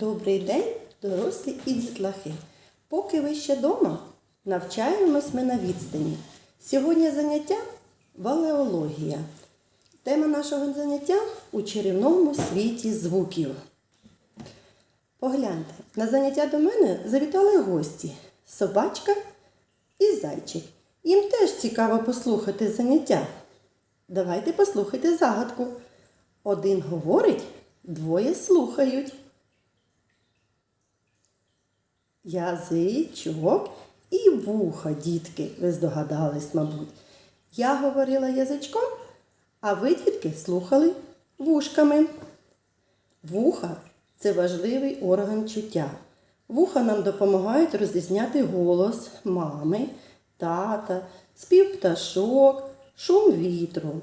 Добрий день, дорослі і дітлахи. Поки ви ще вдома, навчаємось ми на відстані. Сьогодні заняття валеологія. Тема нашого заняття у чарівному світі звуків. Погляньте, на заняття до мене завітали гості собачка і зайчик. Їм теж цікаво послухати заняття. Давайте послухайте загадку. Один говорить, двоє слухають. Язичок і вуха, дітки, ви здогадались, мабуть. Я говорила язичком, а ви, дітки, слухали вушками. Вуха це важливий орган чуття. Вуха нам допомагають розрізняти голос мами, тата, спів пташок, шум вітру.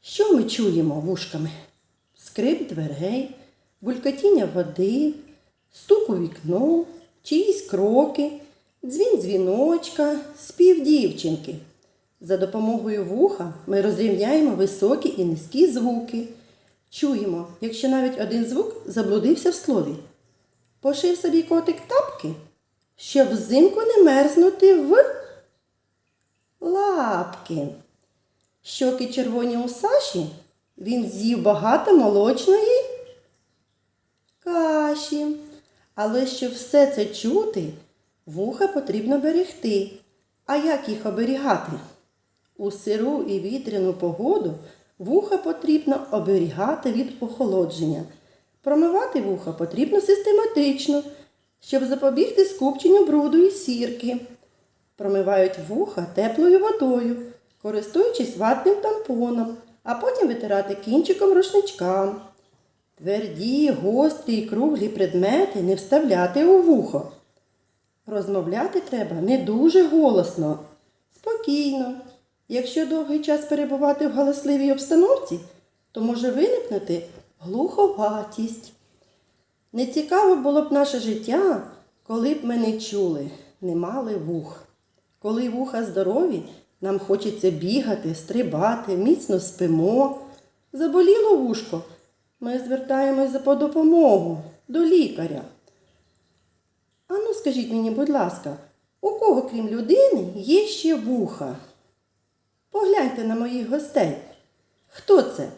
Що ми чуємо вушками? Скрип дверей, булькотіння води, стук у вікно, чиїсь кроки, дзвін дзвіночка, спів дівчинки. За допомогою вуха ми розрівняємо високі і низькі звуки. Чуємо, якщо навіть один звук заблудився в слові. Пошив собі котик тапки, щоб взимку не мерзнути в лапки. Щоки червоні у Саші, він з'їв багато молочної каші. Але щоб все це чути, вуха потрібно берегти. А як їх оберігати? У сиру і вітряну погоду вуха потрібно оберігати від охолодження. Промивати вуха потрібно систематично, щоб запобігти скупченню бруду і сірки. Промивають вуха теплою водою, користуючись ватним тампоном, а потім витирати кінчиком рушничка. Тверді, гострі і круглі предмети не вставляти у вухо. Розмовляти треба не дуже голосно, спокійно. Якщо довгий час перебувати в галасливій обстановці, то може виникнути глуховатість. Нецікаво було б наше життя, коли б ми не чули, не мали вух. Коли вуха здорові, нам хочеться бігати, стрибати, міцно спимо. Заболіло вушко, ми звертаємось по допомогу до лікаря. Ану, скажіть мені, будь ласка, у кого, крім людини, є ще вуха? Погляньте на моїх гостей. Хто це?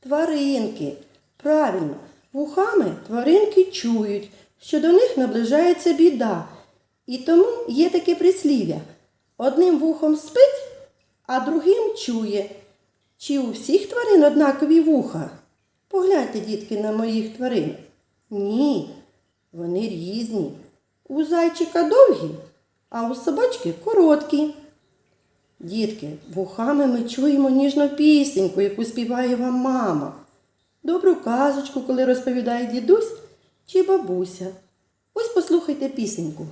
Тваринки. Правильно, вухами тваринки чують, що до них наближається біда. І тому є таке прислів'я. Одним вухом спить, а другим чує. Чи у всіх тварин однакові вуха? Погляньте, дітки, на моїх тварин. Ні, вони різні. У зайчика довгі, а у собачки короткі. Дітки, вухами ми чуємо ніжну пісеньку, яку співає вам мама. Добру казочку, коли розповідає дідусь чи бабуся. Ось послухайте пісеньку.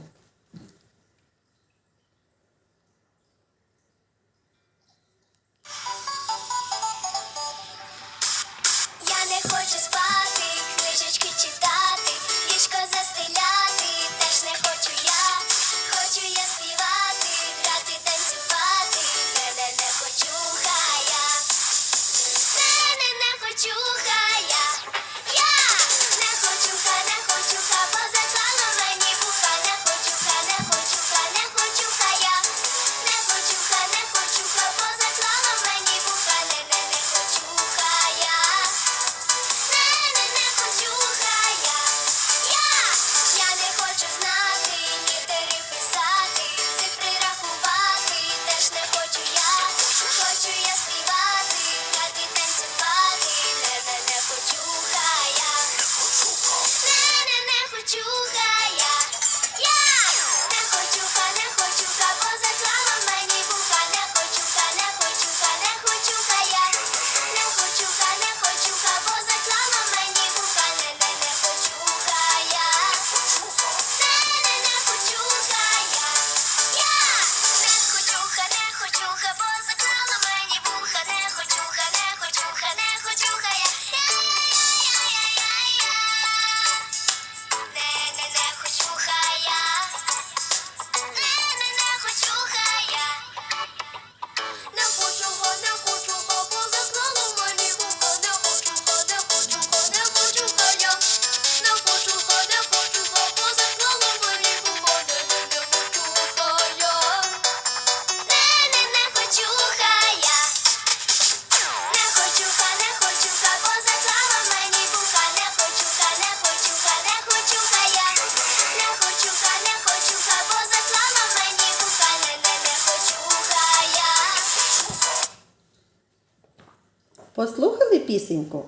Послухали пісеньку?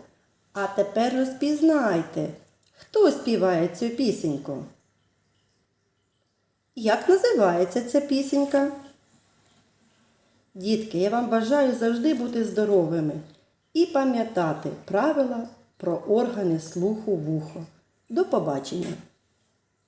А тепер розпізнайте, хто співає цю пісеньку. Як називається ця пісенька? Дітки, я вам бажаю завжди бути здоровими і пам'ятати правила про органи слуху вухо. До побачення!